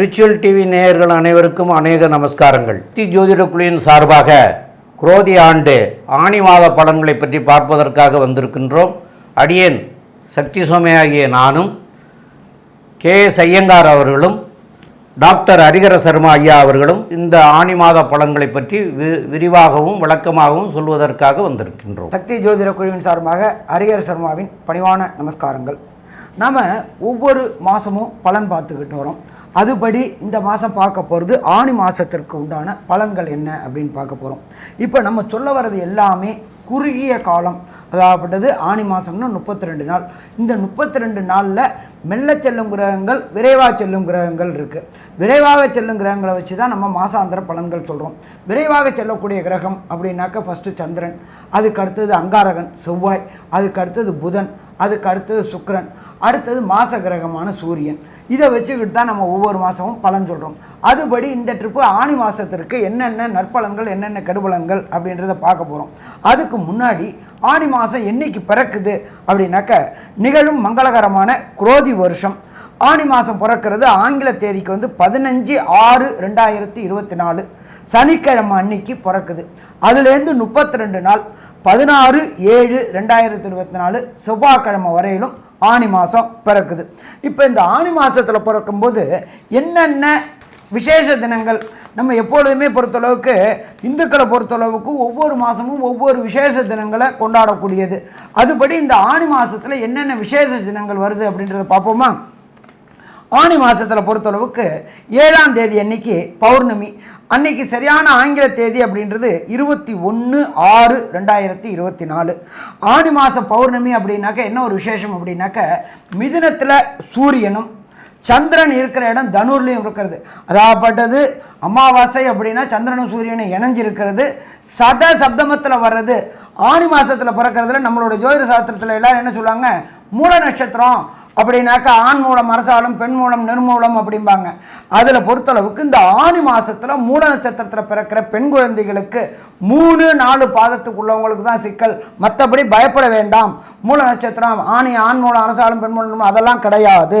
Ritual TV நேயர்கள் அனைவருக்கும் அநேக நமஸ்காரங்கள். தி ஜோதிட குழுவின் சார்பாக குரோதி ஆண்டு ஆணி மாத பலன்களை பற்றி பார்ப்பதற்காக வந்திருக்கின்றோம். அடியேன் சக்தி சோமையாகிய நானும் கே எஸ் ஐயங்கார் அவர்களும் டாக்டர் ஹரிகர சர்மா ஐயா அவர்களும் இந்த ஆணி மாத பலன்களை பற்றி வி- விரிவாகவும் விளக்கமாகவும் சொல்வதற்காக வந்திருக்கின்றோம். சக்தி ஜோதிட குழுவின் சார்பாக ஹரிகர சர்மாவின் பணிவான நமஸ்காரங்கள். நாம் ஒவ்வொரு மாதமும் பலன் பார்த்துக்கிட்டு வரோம். அதுபடி இந்த மாதம் பார்க்க போகிறது ஆணி மாதத்திற்கு உண்டான பலன்கள் என்ன அப்படின்னு பார்க்க போகிறோம் இப்போ நம்ம சொல்ல வர்றது எல்லாமே குறுகிய காலம். அதாகப்பட்டது ஆணி மாதம்னா முப்பத்தி ரெண்டு நாள். இந்த முப்பத்தி ரெண்டு நாளில் மெல்ல செல்லும் கிரகங்கள் விரைவாக செல்லும் கிரகங்கள் இருக்குது விரைவாக செல்லும் கிரகங்களை வச்சு தான் நம்ம மாசாந்திர பலன்கள் சொல்கிறோம் விரைவாக செல்லக்கூடிய கிரகம் அப்படின்னாக்க ஃபஸ்ட்டு சந்திரன் அதுக்கு அடுத்தது அங்காரகன் செவ்வாய் அதுக்கு அடுத்தது புதன் அதுக்கு அடுத்தது சுக்கரன் அடுத்தது மாச கிரகமான சூரியன். இதை வச்சுக்கிட்டு தான் நம்ம ஒவ்வொரு மாதமும் பலன் சொல்கிறோம் அதுபடி இந்த ட்ரிப்பு ஆணி மாதத்திற்கு என்னென்ன நற்பலன்கள் என்னென்ன கெடுபலன்கள் அப்படின்றத பார்க்க போகிறோம் அதுக்கு முன்னாடி ஆணி மாதம் என்னைக்கு பிறக்குது அப்படின்னாக்க நிகழும் மங்களகரமான குரோதி வருஷம். ஆணி மாதம் பிறக்கிறது ஆங்கில தேதிக்கு வந்து பதினஞ்சு ஆறு ரெண்டாயிரத்தி இருபத்தி நாலு. சனிக்கிழமை அன்னைக்கு பிறக்குது. அதுலேருந்து முப்பத்தி ரெண்டு நாள் பதினாறு ஏழு ரெண்டாயிரத்தி இருபத்தி நாலு செவ்வாய்க்கிழமை வரையிலும் ஆணி மாதம் பிறக்குது. இப்போ இந்த ஆணி மாதத்தில் பிறக்கும்போது என்னென்ன விசேஷ தினங்கள் நம்ம எப்பொழுதுமே பொறுத்தளவுக்கு இந்துக்களை பொறுத்தளவுக்கு ஒவ்வொரு மாதமும் ஒவ்வொரு விசேஷ தினங்களை கொண்டாடக்கூடியது. அதுபடி இந்த ஆணி மாதத்தில் என்னென்ன விசேஷ தினங்கள் வருது அப்படின்றத பார்ப்போமா? ஆணி மாதத்தில் பொறுத்தளவுக்கு ஏழாம் தேதி அன்னைக்கு பௌர்ணமி. அன்னைக்கு சரியான ஆங்கில தேதி அப்படின்றது இருபத்தி ஒன்று ஆறு ரெண்டாயிரத்தி இருபத்தி நாலு. ஆணி மாத பௌர்ணமி அப்படின்னாக்க என்ன ஒரு விசேஷம் அப்படின்னாக்க மிதினத்தில் சூரியனும் சந்திரன் இருக்கிற இடம் தனுர்லையும் இருக்கிறது. அதாகப்பட்டது அமாவாசை அப்படின்னா சந்திரனும் சூரியனும் இணைஞ்சிருக்கிறது. சத சப்தமத்தில் வர்றது ஆணி மாதத்தில் பிறக்கிறதுல நம்மளோட ஜோதிட சாஸ்திரத்தில் எல்லாரும் என்ன சொல்லுவாங்க? மூல நட்சத்திரம் அப்படின்னாக்கா ஆண் மூலம் அரசாலும் பெண் மூலம் நிர்மூலம் அப்படிம்பாங்க. அதில் பொறுத்தளவுக்கு இந்த ஆணி மாதத்தில் மூல நட்சத்திரத்தில் பிறக்கிற பெண் குழந்தைகளுக்கு மூணு நாலு பாதத்துக்கு உள்ளவங்களுக்கு தான் சிக்கல். மற்றபடி பயப்பட வேண்டாம். மூல நட்சத்திரம் ஆணி ஆண் மூலம் அரசாலும் பெண் மூலம் அதெல்லாம் கிடையாது.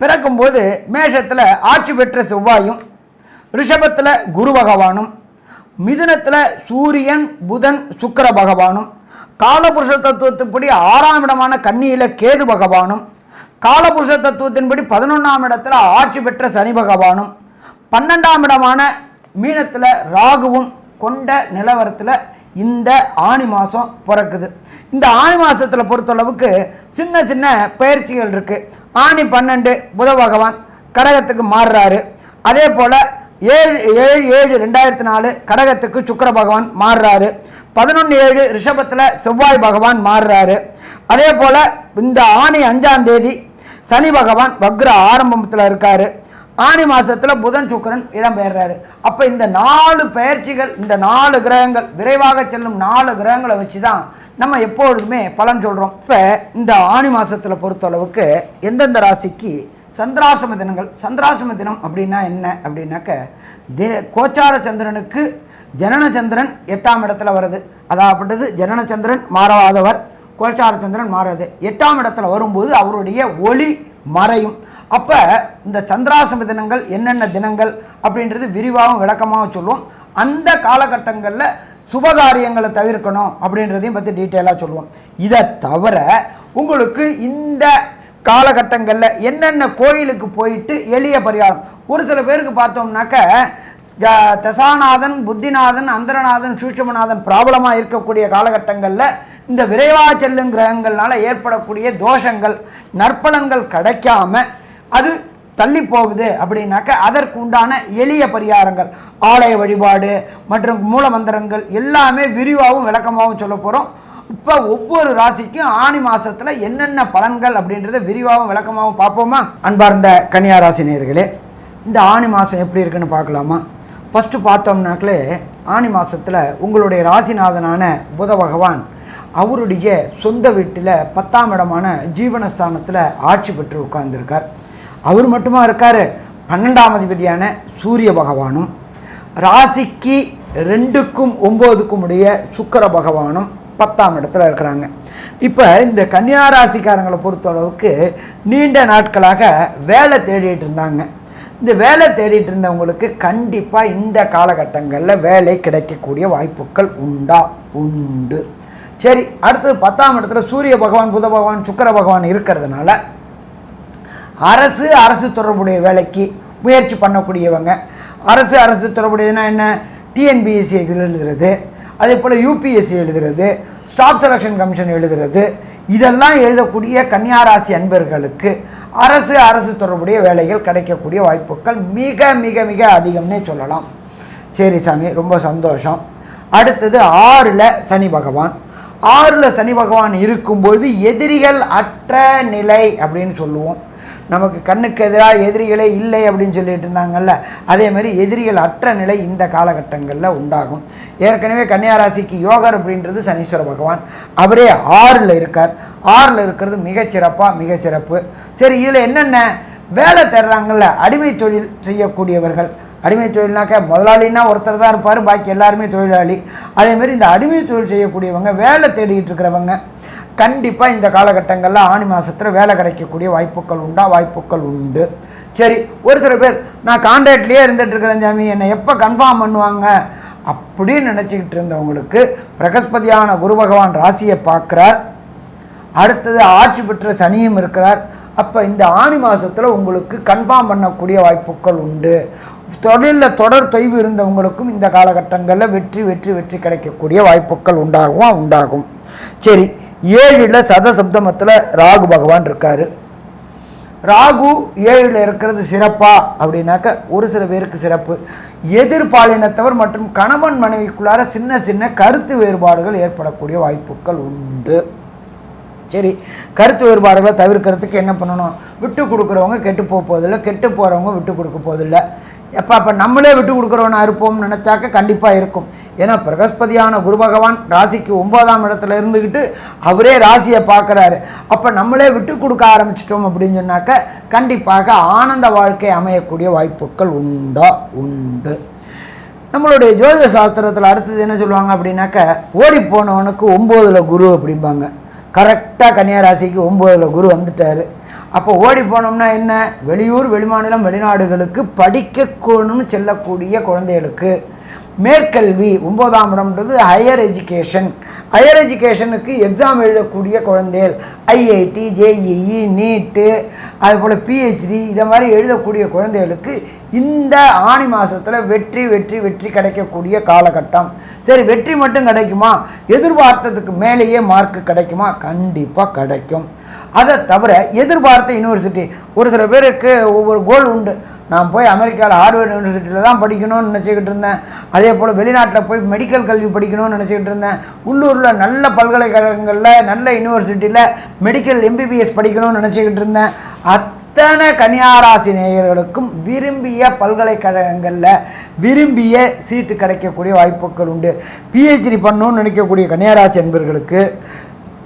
பிறக்கும்போது மேஷத்தில் ஆட்சி பெற்ற செவ்வாயும் ரிஷபத்தில் குரு பகவானும் மிதுனத்தில் சூரியன் புதன் சுக்கர பகவானும் காலபுருஷ தத்துவத்தின்படி ஆறாம் இடமான கன்னியில் கேது பகவானும் காலபுருஷ தத்துவத்தின்படி பதினொன்றாம் இடத்துல ஆட்சி பெற்ற சனி பகவானும் பன்னெண்டாம் இடமான மீனத்தில் ராகுவும் கொண்ட நிலவரத்தில் இந்த ஆணி மாதம் பிறக்குது. இந்த ஆணி மாதத்தில் பொறுத்தளவுக்கு சின்ன சின்ன பயிற்சிகள் இருக்குது ஆணி பன்னெண்டு புத பகவான் கடகத்துக்கு மாறுறாரு. அதே போல் ஏழு ஏழு ஏழு ரெண்டாயிரத்தி நாலு கடகத்துக்கு சுக்கிர பகவான் மாறுறாரு. பதினொன்று ஏழு ரிஷபத்தில் செவ்வாய் பகவான் மாறுறாரு. அதே போல் இந்த ஆணி அஞ்சாம் தேதி சனி பகவான் வக்ர ஆரம்பத்தில் இருக்கார். ஆனி மாதத்தில் புதன் சுக்கரன் இடம்பெயர்றாரு. அப்போ இந்த நாலு பெயர்ச்சிகள் இந்த நாலு கிரகங்கள் விரைவாக செல்லும் நாலு கிரகங்களை வச்சு தான் நம்ம எப்பொழுதுமே பலன் சொல்கிறோம் இப்போ இந்த ஆனி மாதத்தில் பொறுத்தளவுக்கு எந்தெந்த ராசிக்கு சந்திராசிரம தினங்கள் சந்திராசிரம தினம் அப்படின்னா என்ன? அப்படின்னாக்க தி கோச்சார சந்திரனுக்கு ஜனனச்சந்திரன் எட்டாம் இடத்துல வருது அதாகப்பட்டது ஜனனச்சந்திரன் மாறாதவர் கோச்சார சந்திரன் மாறாது. எட்டாம் இடத்துல வரும்போது அவருடைய ஒளி மறையும். அப்போ இந்த சந்திராசிரம தினங்கள் என்னென்ன தினங்கள் அப்படின்றது விரிவாகவும் விளக்கமாகவும் சொல்லுவோம். அந்த காலகட்டங்களில் சுபகாரியங்களை தவிர்க்கணும் அப்படின்றதையும் பற்றி டீட்டெயிலாக சொல்லுவோம். இதை தவிர உங்களுக்கு இந்த காலகட்டங்களில் என்னென்ன கோயிலுக்கு போயிட்டு எளிய பரிகாரம். ஒரு சில பேருக்கு பார்த்தோம்னாக்க தசாநாதன் புத்திநாதன் அந்தரநாதன் சூட்சமநாதன் ப்ராப்ளமாக இருக்கக்கூடிய காலகட்டங்களில் இந்த விரைவாக செல்லும் கிரகங்கள்னால ஏற்படக்கூடிய தோஷங்கள் நற்பலன்கள் கிடைக்காம அது தள்ளி போகுது அப்படின்னாக்க அதற்கு உண்டான எளிய பரிகாரங்கள். ஆலய வழிபாடு மற்றும் மூலமந்திரங்கள் எல்லாமே விரிவாகவும் விளக்கமாகவும் சொல்ல போகிறோம் இப்போ ஒவ்வொரு ராசிக்கும் ஆணி மாதத்தில் என்னென்ன பலன்கள் அப்படின்றத விரிவாகவும் விளக்கமாகவும் பார்ப்போமா? அன்பார்ந்த கன்னியா ராசி நேர்களே இந்த ஆணி மாதம் எப்படி இருக்குன்னு பார்க்கலாமா? ஃபஸ்ட்டு பார்த்தோம்னாக்களே ஆணி மாதத்தில் உங்களுடைய ராசிநாதனான புத பகவான் அவருடைய சொந்த வீட்டில் பத்தாம் இடமான ஜீவனஸ்தானத்தில் ஆட்சி பெற்று உட்கார்ந்துருக்கார். அவர் மட்டுமா இருக்கார்? பன்னெண்டாம் அதிபதியான சூரிய பகவானும் ராசிக்கு ரெண்டுக்கும் ஒம்போதுக்கும் உடைய சுக்கர பகவானும் பத்தாம் இடத்துல இருக்கிறாங்க. இப்போ இந்த கன்னியா ராசிக்காரங்களை பொறுத்தளவுக்கு நீண்ட நாட்களாக வேலை தேடிட்டு இருந்தாங்க. இந்த வேலை தேடிட்டு இருந்தவங்களுக்கு கண்டிப்பாக இந்த காலகட்டங்களில் வேலை கிடைக்கக்கூடிய வாய்ப்புகள் உண்டா? உண்டு. சரி அடுத்தது பத்தாம் இடத்துல சூரிய பகவான் புத பகவான் சுக்கர பகவான் இருக்கிறதுனால அரசு அரசு தொடர்புடைய வேலைக்கு முயற்சி பண்ணக்கூடியவங்க. அரசு அரசு தொடர்புடையதுன்னா என்ன? டிஎன்பிஎஸ்சி எழுதுறது அதே போல் யூபிஎஸ்சி எழுதுறது ஸ்டாஃப் செலெக்ஷன் கமிஷன் எழுதுறது. இதெல்லாம் எழுதக்கூடிய கன்னியாராசி அன்பர்களுக்கு அரசு அரசு தொடர்புடைய வேலைகள் கிடைக்கக்கூடிய வாய்ப்புகள் மிக மிக மிக அதிகம்னே சொல்லலாம். சரி சாமி ரொம்ப சந்தோஷம். அடுத்தது ஆறில் சனி பகவான். ஆறில் சனி பகவான் இருக்கும்போது எதிரிகள் அற்ற நிலை அப்படின்னு சொல்லுவோம். நமக்கு கண்ணுக்கு எதிராக எதிரிகளே இல்லை அப்படின்னு சொல்லிட்டு இருந்தாங்கல்ல அதே மாதிரி எதிரிகள் அற்ற நிலை இந்த காலகட்டங்களில் உண்டாகும். ஏற்கனவே கன்னியாராசிக்கு யோகர் அப்படின்றது சனீஸ்வர பகவான். அவரே ஆறில் இருக்கார். ஆறில் இருக்கிறது மிகச்சிறப்பாக மிகச்சிறப்பு சரி இதில் என்னென்ன வேலை தர்றாங்கல்ல அடிமை தொழில் செய்யக்கூடியவர்கள். அடிமை தொழில்னாக்க முதலாளின்னா ஒருத்தர் தான் இருப்பார் பாக்கி எல்லாருமே தொழிலாளி. அதேமாரி இந்த அடிமை தொழில் செய்யக்கூடியவங்க வேலை தேடிக்கிட்டு இருக்கிறவங்க கண்டிப்பாக இந்த காலகட்டங்களில் ஆணி மாதத்தில் வேலை கிடைக்கக்கூடிய வாய்ப்புகள் உண்டா? வாய்ப்புகள் உண்டு. சரி ஒரு சில பேர் நான் கான்ட்ராக்ட்லேயே இருந்துட்டு இருக்கிறேன் சாமி என்னை எப்போ கன்ஃபார்ம் பண்ணுவாங்க? அப்படின்னு நினச்சிக்கிட்டு இருந்தவங்களுக்கு பிரகஸ்பதியான குரு பகவான் ராசியை பார்க்குறார். அடுத்தது ஆட்சி பெற்ற சனியும் இருக்கிறார். அப்போ இந்த ஆணி மாதத்தில் உங்களுக்கு கன்ஃபார்ம் பண்ணக்கூடிய வாய்ப்புகள் உண்டு. தொழிலில் தொடர் தொய்வு இருந்தவங்களுக்கும் இந்த காலகட்டங்களில் வெற்றி வெற்றி வெற்றி கிடைக்கக்கூடிய வாய்ப்புகள் உண்டாகும்? உண்டாகும். சரி ஏழில் சதசப்தமத்தில் ராகு பகவான் இருக்கார். ராகு ஏழில் இருக்கிறது சிறப்பா? அப்படின்னாக்க ஒரு சில பேருக்கு சிறப்பு. எதிர்பாலினத்தவர் மற்றும் கணவன் மனைவிக்குள்ளார சின்ன சின்ன கருத்து வேறுபாடுகள் ஏற்படக்கூடிய வாய்ப்புகள் உண்டு. சரி கருத்து வேறுபாடுகளை தவிர்க்கிறதுக்கு என்ன பண்ணணும்? விட்டு கொடுக்குறவங்க கெட்டு போக போதில்லை கெட்டு போகிறவங்க விட்டு கொடுக்க போதில்லை. எப்போ அப்போ நம்மளே விட்டு கொடுக்குறவனா இருப்போம்னு நினச்சாக்க கண்டிப்பாக இருக்கும். ஏன்னா பிரகஸ்பதியான குரு பகவான் ராசிக்கு ஒன்பதாம் இடத்துல இருந்துக்கிட்டு அவரே ராசியை பார்க்குறாரு. அப்போ நம்மளே விட்டு கொடுக்க ஆரம்பிச்சிட்டோம் அப்படின்னு சொன்னாக்க கண்டிப்பாக ஆனந்த வாழ்க்கை அமையக்கூடிய வாய்ப்புகள் உண்டா? உண்டு. நம்மளுடைய ஜோதிட சாஸ்திரத்தில் அடுத்தது என்ன சொல்லுவாங்க அப்படின்னாக்க ஓடி போனவனுக்கு ஒம்போதில் குரு அப்படிம்பாங்க. கரெக்டாக கன்னியாராசிக்கு ஒம்போதில் குரு வந்துட்டார். அப்போ ஓடி போனோம்னா என்ன? வெளியூர் வெளிமாநிலம் வெளிநாடுகளுக்கு படிக்கக்கணும்னு செல்லக்கூடிய குழந்தைகளுக்கு மேற்கல்வி ஒன்பதாம் இடம்ன்றது ஹையர் எஜுகேஷன் ஹையர் எஜுகேஷனுக்கு எக்ஸாம் எழுதக்கூடிய குழந்தைகள் ஐஐடி ஜேஇஇ நீட்டு அதுபோல் பிஹெச்டி இதை மாதிரி எழுதக்கூடிய குழந்தைகளுக்கு இந்த ஆணி மாதத்தில் வெற்றி வெற்றி வெற்றி கிடைக்கக்கூடிய காலகட்டம். சரி வெற்றி மட்டும் கிடைக்குமா? எதிர்பார்த்ததுக்கு மேலேயே மார்க் கிடைக்குமா? கண்டிப்பாக கிடைக்கும். அதை தவிர எதிர்பார்த்த யூனிவர்சிட்டி ஒரு சில பேருக்கு ஒவ்வொரு கோல் உண்டு. நான் போய் அமெரிக்காவில் ஹார்வர்ட் யூனிவர்சிட்டியில் தான் படிக்கணும்னு நினச்சிக்கிட்டு இருந்தேன். அதே போல் வெளிநாட்டில் போய் மெடிக்கல் கல்வி படிக்கணும்னு நினச்சிக்கிட்டு இருந்தேன். உள்ளூரில் நல்ல பல்கலைக்கழகங்களில் நல்ல யூனிவர்சிட்டியில் மெடிக்கல் எம்பிபிஎஸ் படிக்கணும்னு நினச்சிக்கிட்டு இருந்தேன். அத்தனை கன்னியாராசி நேயர்களுக்கும் விரும்பிய பல்கலைக்கழகங்களில் விரும்பிய சீட்டு கிடைக்கக்கூடிய வாய்ப்புகள் உண்டு. பிஹெச்டி பண்ணணும்னு நினைக்கக்கூடிய கன்னியாராசி என்பர்களுக்கு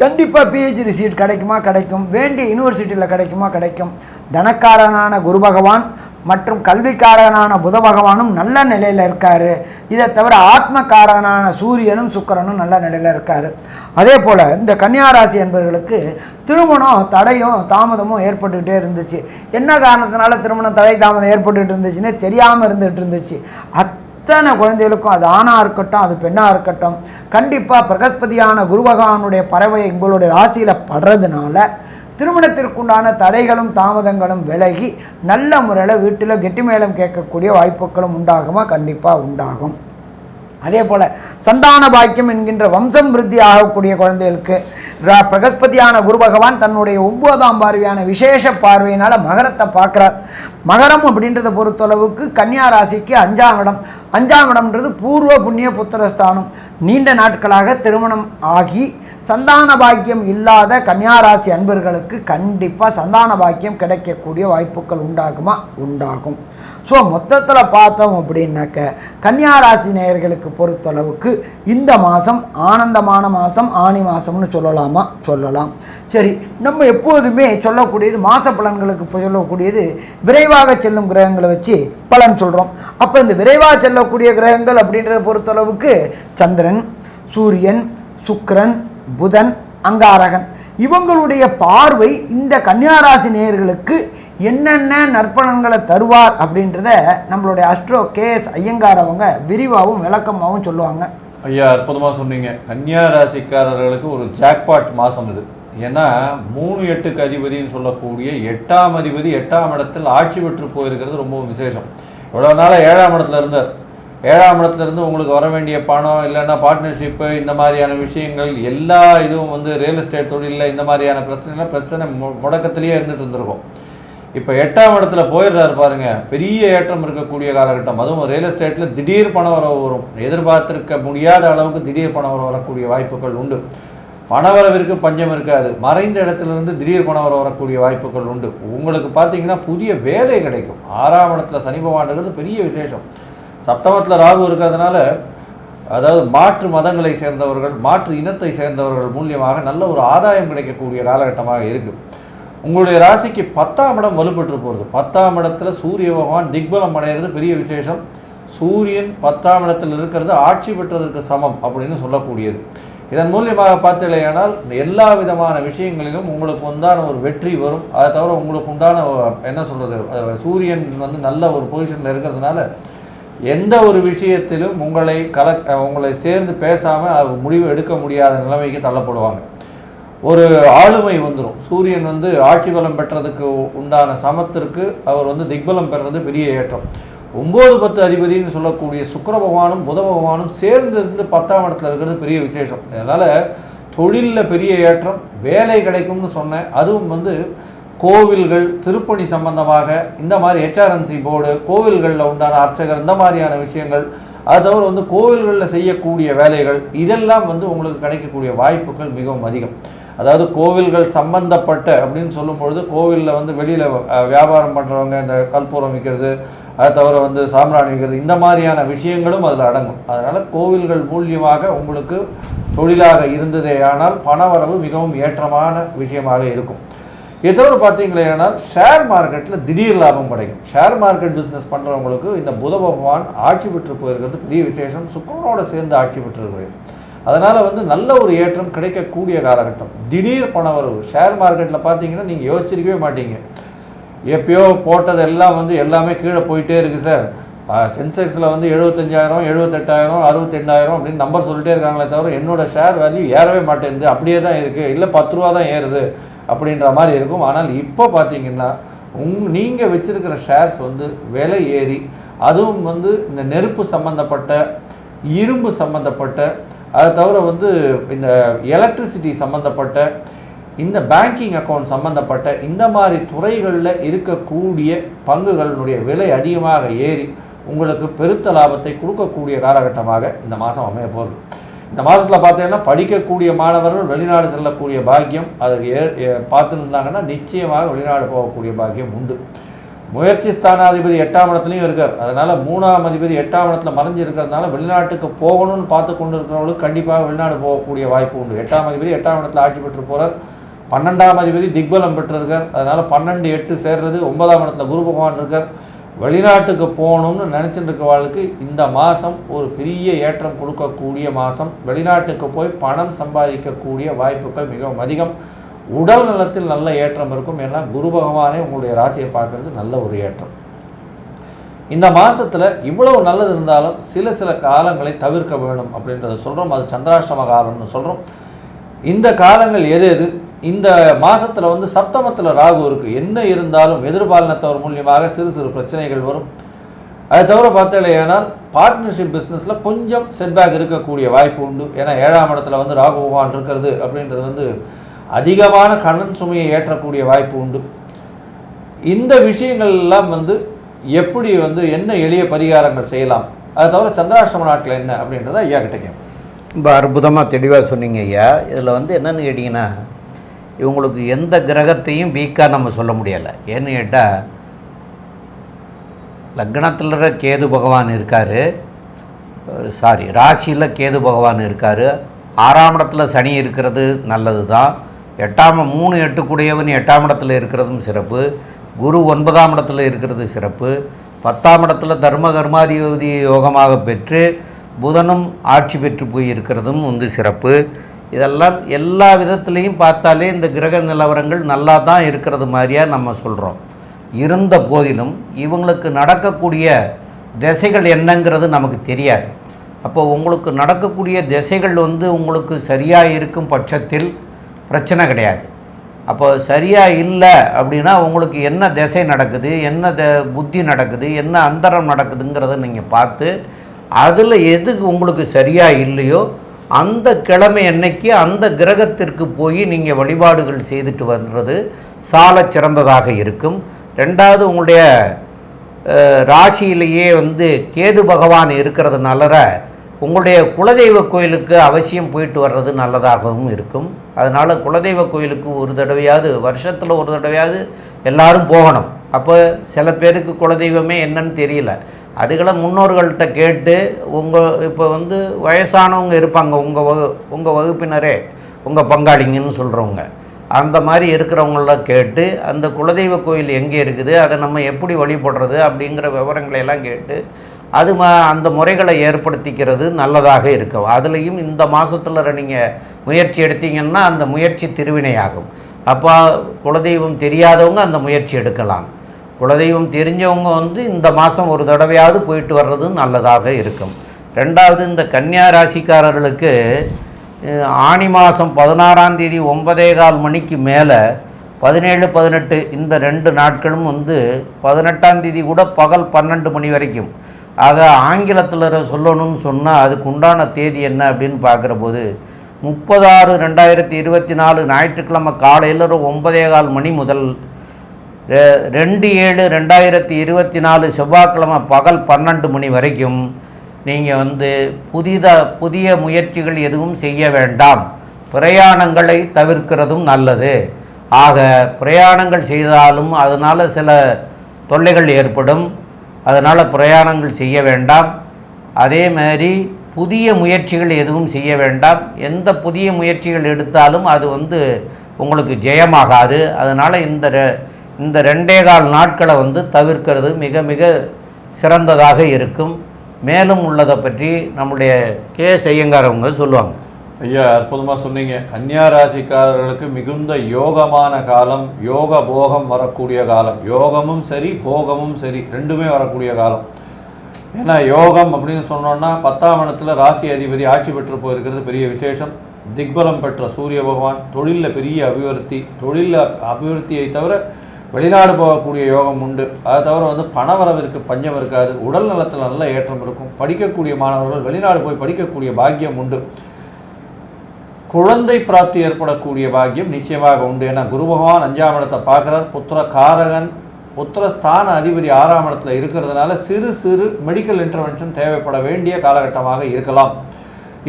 கண்டிப்பாக பிஹெச்டி சீட் கிடைக்குமா? கிடைக்கும். வேண்டிய யூனிவர்சிட்டியில் கிடைக்குமா? கிடைக்கும். தனக்காரனான குரு பகவான் மற்றும் கல்விக்காரனான புத பகவானும் நல்ல நிலையில் இருக்கார். இதை தவிர ஆத்மக்காரனான சூரியனும் சுக்கரனும் நல்ல நிலையில் இருக்கார். அதே போல் இந்த கன்னியாராசி என்பவர்களுக்கு திருமணம் தடையும் தாமதமும் ஏற்பட்டுக்கிட்டே இருந்துச்சு. என்ன காரணத்தினால திருமணம் தடை தாமதம் ஏற்பட்டுக்கிட்டு இருந்துச்சுன்னே தெரியாமல் இருந்துகிட்டு இருந்துச்சு. அத்தனை குழந்தைகளுக்கும் அது ஆணாக இருக்கட்டும் அது பெண்ணாக இருக்கட்டும். கண்டிப்பாக பிரகஸ்பதியான குரு பகவானுடைய பறவை உங்களுடைய ராசியில் படுறதுனால திருமணத்திற்குண்டான தடைகளும் தாமதங்களும் விலகி நல்ல முறையில் வீட்டில் கெட்டிமேளம் கேட்கக்கூடிய வாய்ப்புகளும் உண்டாகுமா? கண்டிப்பாக உண்டாகும். அதே போல் சந்தான பாக்கியம் என்கின்ற வம்சம் விருத்தி ஆகக்கூடிய குழந்தைகளுக்கு பிரகஸ்பதியான குரு பகவான் தன்னுடைய ஒன்பதாம் பார்வையான விசேஷ பார்வையினால் மகரத்தை பார்க்குறார். மகரம் அப்படின்றத பொறுத்தளவுக்கு கன்னியா ராசிக்கு அஞ்சாம் இடம். அஞ்சாம் இடம்ன்றது பூர்வ புண்ணிய புத்திரஸ்தானம். நீண்ட நாட்களாக திருமணம் ஆகி சந்தான பாக்கியம் இல்லாத கன்னியாராசி அன்பர்களுக்கு கண்டிப்பாக சந்தான பாக்கியம் கிடைக்கக்கூடிய வாய்ப்புகள் உண்டாகுமா? உண்டாகும். ஸோ மொத்தத்தில் பார்த்தோம் அப்படின்னாக்க கன்னியாராசி நேயர்களுக்கு பொறுத்தளவுக்கு இந்த மாதம் ஆனந்தமான மாதம் ஆணி மாதம்னு சொல்லலாமா? சொல்லலாம். சரி நம்ம எப்போதுமே சொல்லக்கூடியது மாத பலன்களுக்கு சொல்லக்கூடியது விரைவாக செல்லும் கிரகங்களை வச்சு பலன் சொல்கிறோம் அப்போ இந்த விரைவாக செல்லக்கூடிய கிரகங்கள் அப்படின்றத பொறுத்தளவுக்கு சந்திரன் சூரியன் சுக்கரன் புதன் அங்காரகன். இவங்களுடைய பார்வை இந்த கன்னியாராசி நேயர்களுக்கு என்னென்ன நற்பலன்களை தருவார் அப்படின்றத நம்மளுடைய அஸ்ட்ரோ கேஎஸ் ஐயங்கார் அவங்க விரிவாகவும் விளக்கமாகவும் சொல்லுவாங்க. ஐயா அற்புதமாக சொன்னீங்க. கன்னியா ராசிக்காரர்களுக்கு ஒரு ஜாக்பாட் மாதம் இது. ஏன்னா மூணு எட்டுக்கு அதிபதின்னு சொல்லக்கூடிய எட்டாம் அதிபதி எட்டாம் இடத்தில் ஆட்சி பெற்று போயிருக்கிறது ரொம்ப விசேஷம். இவ்வளோ நாளாக ஏழாம் இடத்துல இருந்தார். ஏழாம் இடத்துலேருந்து உங்களுக்கு வர வேண்டிய பணம் இல்லைன்னா பார்ட்னர்ஷிப்பு இந்த மாதிரியான விஷயங்கள் எல்லா இதுவும் வந்து ரியல் எஸ்டேட் தொழிலில் இந்த மாதிரியான பிரச்சனைலாம் பிரச்சனை மு- முடக்கத்திலேயே இருந்துகிட்டு இருந்திருக்கும். இப்போ எட்டாம் இடத்துல போயிடுறாரு பாருங்க. பெரிய ஏற்றம் இருக்கக்கூடிய காலகட்டம். அதுவும் ரியல் எஸ்டேட்டில் திடீர் பண வரவு வரும். எதிர்பார்த்திருக்க முடியாத அளவுக்கு திடீர் பண வரவு வரக்கூடிய வாய்ப்புகள் உண்டு. பணவரவிற்கு பஞ்சம் இருக்காது. மறைந்த இடத்துல இருந்து திடீர் பணம் வர வரக்கூடிய வாய்ப்புகள் உண்டு. உங்களுக்கு பார்த்தீங்கன்னா புதிய வேலை கிடைக்கும். ஆறாம் இடத்துல சனி பகவான் பெரிய விசேஷம். சப்தமத்தில் ராகு இருக்கிறதுனால அதாவது மாற்று மதங்களை சேர்ந்தவர்கள் மாற்று இனத்தை சேர்ந்தவர்கள் மூலியமாக நல்ல ஒரு ஆதாயம் கிடைக்கக்கூடிய காலகட்டமாக இருக்கு. உங்களுடைய ராசிக்கு பத்தாம் இடம் வலுப்பட்டு போகிறது பத்தாம் இடத்துல சூரிய பகவான் திக்பலம் அடைகிறது பெரிய விசேஷம். சூரியன் பத்தாம் இடத்தில் இருக்கிறது ஆட்சி பெற்றதற்கு சமம் அப்படின்னு சொல்லக்கூடியது. இதன் மூலியமாக பார்த்தீங்களேயானால் எல்லா விதமான விஷயங்களிலும் உங்களுக்கு உண்டான ஒரு வெற்றி வரும். அதை தவிர உங்களுக்கு உண்டான என்ன சொல்கிறது சூரியன் வந்து நல்ல ஒரு பொசிஷனில் இருக்கிறதுனால எந்த ஒரு விஷயத்திலும் உங்களை கல உங்களை சேர்ந்து பேசாமல் முடிவு எடுக்க முடியாத நிலைமைக்கு தள்ளப்படுவாங்க. ஒரு ஆளுமை வந்துடும் சூரியன் வந்து ஆட்சி பலம் பெற்றதுக்கு உண்டான சமத்திற்கு அவர் வந்து திக்பலம் பெறுறது பெரிய ஏற்றம். ஒம்பது பத்து அதிபதினு சொல்லக்கூடிய சுக்கர பகவானும் புத பகவானும் சேர்ந்து இருந்து பத்தாம் இடத்துல இருக்கிறது பெரிய விசேஷம். அதனால் தொழிலில் பெரிய ஏற்றம் வேலை கிடைக்கும்னு சொன்னேன் அதுவும் வந்து கோவில்கள் திருப்பணி சம்பந்தமாக இந்த மாதிரி ஹெச்ஆர்என்சி போர்டு கோவில்களில் உண்டான அர்ச்சகர் இந்த மாதிரியான விஷயங்கள் அது தவிர வந்து கோவில்களில் செய்யக்கூடிய வேலைகள் இதெல்லாம் வந்து உங்களுக்கு கிடைக்கக்கூடிய வாய்ப்புகள் மிகவும் அதிகம். அதாவது கோவில்கள் சம்பந்தப்பட்ட அப்படின்னு சொல்லும்பொழுது கோவிலில் வந்து வெளியில் வியாபாரம் பண்ணுறவங்க இந்த கற்பூரம் விற்கிறது அதை தவிர வந்து சாம்பிராணி விற்கிறது இந்த மாதிரியான விஷயங்களும் அதில் அடங்கும். அதனால் கோவில்கள் மூலியமாக உங்களுக்கு தொழிலாக இருந்ததே ஆனால் பணவரவு மிகவும் ஏற்றமான விஷயமாக இருக்கும். இதோடு தவிர பார்த்தீங்களேனால் ஷேர் மார்க்கெட்டில் திடீர் லாபம் கிடைக்கும். ஷேர் மார்க்கெட் பிஸ்னஸ் பண்ணுறவங்களுக்கு இந்த புத பகவான் ஆட்சி பெற்று போயிருக்கிறது பெரிய விசேஷம். சுக்கரனோட சேர்ந்து ஆட்சி பெற்றிருக்கிறது அதனால் வந்து நல்ல ஒரு ஏற்றம் கிடைக்கக்கூடிய காலகட்டம். திடீர் பணவரவு ஷேர் மார்க்கெட்டில் பார்த்தீங்கன்னா நீங்கள் யோசிச்சிருக்கவே மாட்டீங்க. எப்பயோ போட்டதெல்லாம் வந்து எல்லாமே கீழே போயிட்டே இருக்குது சார் சென்செக்ஸில் வந்து எழுபத்தஞ்சாயிரம் எழுபத்தெட்டாயிரம் அறுபத்தெண்டாயிரம் அப்படின்னு நம்பர் சொல்லிட்டே இருக்காங்களே தவிர என்னோடய ஷேர் வேல்யூ ஏறவே மாட்டேங்குது. அப்படியே தான் இருக்குது இல்லை பத்து ரூபா தான் ஏறுது. அப்படின்ற மாதிரி இருக்கும். ஆனால் இப்போ பார்த்தீங்கன்னா உங் நீங்கள் வச்சுருக்கிற ஷேர்ஸ் வந்து விலை ஏறி அதுவும் வந்து இந்த நெருப்பு சம்மந்தப்பட்ட இரும்பு சம்மந்தப்பட்ட அதை தவிர வந்து இந்த எலக்ட்ரிசிட்டி சம்மந்தப்பட்ட இந்த பேங்கிங் அக்கௌண்ட் சம்மந்தப்பட்ட இந்த மாதிரி துறைகளில் இருக்கக்கூடிய பங்குகளினுடைய விலை அதிகமாக ஏறி உங்களுக்கு பெருத்த லாபத்தை கொடுக்கக்கூடிய காலகட்டமாக இந்த மாதம் அமைய போகுது இந்த மாதத்தில் பார்த்தீங்கன்னா படிக்கக்கூடிய மாணவர்கள் வெளிநாடு செல்லக்கூடிய பாக்கியம் அதுக்கு ஏ பார்த்துருந்தாங்கன்னா பார்த்துன்னு இருந்தாங்கன்னா நிச்சயமாக வெளிநாடு போகக்கூடிய பாக்கியம் உண்டு. முயற்சி ஸ்தானாதிபதி எட்டாம் இடத்துலையும் இருக்கார். அதனால் மூணாம் அதிபதி எட்டாம் இடத்துல மறைஞ்சு இருக்கிறதுனால வெளிநாட்டுக்கு போகணும்னு பார்த்து கொண்டு இருக்கிறவங்களுக்கு கண்டிப்பாக வெளிநாடு போகக்கூடிய வாய்ப்பு உண்டு. எட்டாம் அதிபதி எட்டாம் இடத்துல ஆட்சி பெற்று போகிறார் பன்னெண்டாம் அதிபதி திக்பலம் பெற்றிருக்கார். அதனால் பன்னெண்டு எட்டு சேர்றது ஒன்பதாம் இடத்துல குரு பகவான் இருக்கார். வெளிநாட்டுக்கு போகணும்னு நினச்சிட்டு இருக்கிறவர்களுக்கு இந்த மாதம் ஒரு பெரிய ஏற்றம் கொடுக்கக்கூடிய மாதம் வெளிநாட்டுக்கு போய் பணம் சம்பாதிக்கக்கூடிய வாய்ப்புகள் மிகவும் அதிகம். உடல் நலத்தில் நல்ல ஏற்றம் இருக்கும். ஏன்னா குரு பகவானே உங்களுடைய ராசியை பார்க்கறது நல்ல ஒரு ஏற்றம். இந்த மாதத்தில் இவ்வளவு நல்லது இருந்தாலும் சில சில காலங்களை தவிர்க்க வேணும் அப்படின்றத சொல்கிறோம் அது சந்திராஷ்டம காலம்னு சொல்கிறோம் இந்த காலங்கள் எது எது? இந்த மாதத்தில் வந்து சப்தமத்தில் ராகு இருக்குது என்ன இருந்தாலும் எதிர்பாலனத்தவர் மூலியமாக சிறு சிறு பிரச்சனைகள் வரும். அதை தவிர பார்த்தீங்கன்னா பார்ட்னர்ஷிப் பிஸ்னஸில் கொஞ்சம் செட்பேக் இருக்கக்கூடிய வாய்ப்பு உண்டு. ஏன்னா ஏழாம் இடத்துல வந்து ராகு பகவான் இருக்கிறது அப்படின்றது வந்து அதிகமான கடன் சுமையை ஏற்றக்கூடிய வாய்ப்பு உண்டு. இந்த விஷயங்கள் எல்லாம் வந்து எப்படி வந்து என்ன எளிய பரிகாரங்கள் செய்யலாம்? அதை தவிர சந்திராஷ்டம நாட்டில் என்ன அப்படின்றத ஐயா கிட்ட கேட்போம். ரொம்ப அற்புதமாக தெளிவாக சொன்னீங்க ஐயா. இதில் வந்து என்னென்னு கேட்டிங்கன்னா இவங்களுக்கு எந்த கிரகத்தையும் வீக்காக நம்ம சொல்ல முடியலை. ஏன்னு கேட்டால் லக்னத்தில் கேது பகவான் இருக்கார். சாரி ராசியில் கேது பகவான் இருக்கார். ஆறாம் இடத்துல சனி இருக்கிறது நல்லது தான் எட்டாம் மூணு எட்டு கூடியவன் எட்டாம் இடத்துல இருக்கிறதும் சிறப்பு. குரு ஒன்பதாம் இடத்துல இருக்கிறது சிறப்பு. பத்தாம் இடத்துல தர்ம கர்மாதிபதி யோகமாக பெற்று புதனும் ஆட்சி பெற்று போய் இருக்கிறதும் வந்து சிறப்பு. இதெல்லாம் எல்லா விதத்துலேயும் பார்த்தாலே இந்த கிரக நிலவரங்கள் நல்லா தான் இருக்கிறது மாதிரியாக நம்ம சொல்கிறோம் இருந்த போதிலும் இவங்களுக்கு நடக்கக்கூடிய திசைகள் என்னங்கிறது நமக்கு தெரியாது. அப்போ உங்களுக்கு நடக்கக்கூடிய திசைகள் வந்து உங்களுக்கு சரியாக இருக்கும் பட்சத்தில் பிரச்சனை கிடையாது. அப்போ சரியாக இல்லை அப்படின்னா உங்களுக்கு என்ன திசை நடக்குது என்ன த புத்தி நடக்குது என்ன அந்தரம் நடக்குதுங்கிறத நீங்கள் பார்த்து அதில் எது உங்களுக்கு சரியாக இல்லையோ அந்த கிழமை அன்னைக்கு அந்த கிரகத்திற்கு போய் நீங்கள் வழிபாடுகள் செய்துட்டு வர்றது சால சிறந்ததாக இருக்கும். ரெண்டாவது உங்களுடைய ராசியிலேயே வந்து கேது பகவான் இருக்கிறதுனால உங்களுடைய குலதெய்வ கோயிலுக்கு அவசியம் போயிட்டு வர்றது நல்லதாகவும் இருக்கும். அதனால் குலதெய்வ கோயிலுக்கு ஒரு தடவையாவது வருஷத்தில் ஒரு தடவையாவது எல்லாரும் போகணும். அப்போ சில பேருக்கு குலதெய்வமே என்னன்னு தெரியல. அதுகளை முன்னோர்கள்ட்ட கேட்டு உங்கள் இப்போ வந்து வயசானவங்க இருப்பாங்க. உங்கள் வகு உங்கள் வகுப்பினரே உங்கள் பங்காளிங்கன்னு சொல்கிறவங்க அந்த மாதிரி இருக்கிறவங்களாம் கேட்டு அந்த குலதெய்வ கோயில் எங்கே இருக்குது அதை நம்ம எப்படி வழிபடுறது அப்படிங்கிற விவரங்களை எல்லாம் கேட்டு அது ம அந்த முறைகளை ஏற்படுத்திக்கிறது நல்லதாக இருக்கும். அதுலேயும் இந்த மாதத்தில் நீங்கள் முயற்சி எடுத்தீங்கன்னா அந்த முயற்சி திருவினையாகும். அப்போ குலதெய்வம் தெரியாதவங்க அந்த முயற்சி எடுக்கலாம். குலதெய்வம் தெரிஞ்சவங்க வந்து இந்த மாதம் ஒரு தடவையாவது போயிட்டு வர்றது நல்லதாக இருக்கும். ரெண்டாவது இந்த கன்னியா ராசிக்காரர்களுக்கு ஆணி ஆனி மாதம் பதினாறாம் தேதி ஒன்பதே கால் மணிக்கு மேலே பதினேழு பதினெட்டு இந்த ரெண்டு நாட்களும் வந்து பதினெட்டாம் தேதி கூட பகல் பன்னெண்டு மணி வரைக்கும். ஆக ஆங்கிலத்தில் சொல்லணும்னு சொன்னால் அதுக்கு உண்டான தேதி என்ன அப்படின்னு பார்க்குற போது முப்பதாறு ரெண்டாயிரத்தி இருபத்தி நாலு ஞாயிற்றுக்கிழமை காலையில் ஒரு ஒன்பதே கால் மணி முதல் ரெண்டு ஏழு ரெண்டாயிரத்தி இருபத்தி நாலு செவ்வாய்க்கிழமை பகல் பன்னெண்டு மணி வரைக்கும் நீங்கள் வந்து புதித புதிய முயற்சிகள் எதுவும் செய்ய வேண்டாம். பிரயாணங்களை தவிர்க்கிறதும் நல்லது. ஆக பிரயாணங்கள் செய்தாலும் அதனால் சில தொல்லைகள் ஏற்படும். அதனால் பிரயாணங்கள் செய்ய வேண்டாம். அதே மாதிரி புதிய முயற்சிகள் எதுவும் செய்ய வேண்டாம். எந்த புதிய முயற்சிகள் எடுத்தாலும் அது வந்து உங்களுக்கு ஜெயமாகாது. அதனால் இந்த இந்த ரெண்டே கால் நாட்களை வந்து தவிர்க்கிறது மிக மிக சிறந்ததாக இருக்கும். மேலும் உள்ளதை பற்றி நம்முடைய கே செய்யங்கார் அவங்க சொல்லுவாங்க. ஐயா அற்புதமாக சொன்னீங்க. கன்னியா ராசிக்காரர்களுக்கு மிகுந்த யோகமான காலம் யோக போகம் வரக்கூடிய காலம். யோகமும் சரி போகமும் சரி ரெண்டுமே வரக்கூடிய காலம். ஏன்னா யோகம் அப்படின்னு சொன்னோன்னா பத்தாம் இடத்துல ராசி அதிபதி ஆட்சி பெற்று போயிருக்கிறது பெரிய விசேஷம். திக்பலம் பெற்ற சூரிய பகவான் தொழிலில் பெரிய அபிவிருத்தி தொழிலில் அபிவிருத்தியை தவிர வெளிநாடு போகக்கூடிய யோகம் உண்டு. அதை தவிர வந்து பணவரவிற்கு பஞ்சம் இருக்காது. உடல் நலத்தில் நல்ல ஏற்றம் இருக்கும். படிக்கக்கூடிய மாணவர்கள் வெளிநாடு போய் படிக்கக்கூடிய பாக்கியம் உண்டு. குழந்தை பிராப்தி ஏற்படக்கூடிய பாக்கியம் நிச்சயமாக உண்டு. ஏன்னா குரு பகவான் அஞ்சாம் இடத்தை பார்க்குறார். புத்திர காரகன் புத்திரஸ்தான அதிபதி ஆறாம் இடத்துல இருக்கிறதுனால சிறு சிறு மெடிக்கல் இன்டர்வென்ஷன் தேவைப்பட வேண்டிய காலகட்டமாக இருக்கலாம்.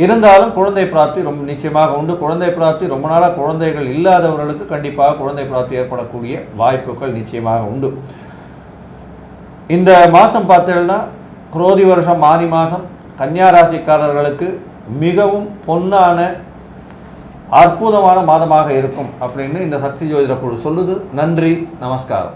இருந்தாலும் குழந்தை பிராப்தி ரொம்ப நிச்சயமாக உண்டு. குழந்தை பிராப்தி ரொம்ப நாளாக குழந்தைகள் இல்லாதவர்களுக்கு கண்டிப்பாக குழந்தை பிராப்தி ஏற்படக்கூடிய வாய்ப்புகள் நிச்சயமாக உண்டு. இந்த மாதம் பார்த்தீங்கன்னா குரோதி வருஷம் ஆனி மாதம் கன்னியா ராசிக்காரர்களுக்கு மிகவும் பொன்னான அற்புதமான மாதமாக இருக்கும் அப்படின்னு இந்த சக்தி ஜோதிட குழு சொல்லுது. நன்றி நமஸ்காரம்.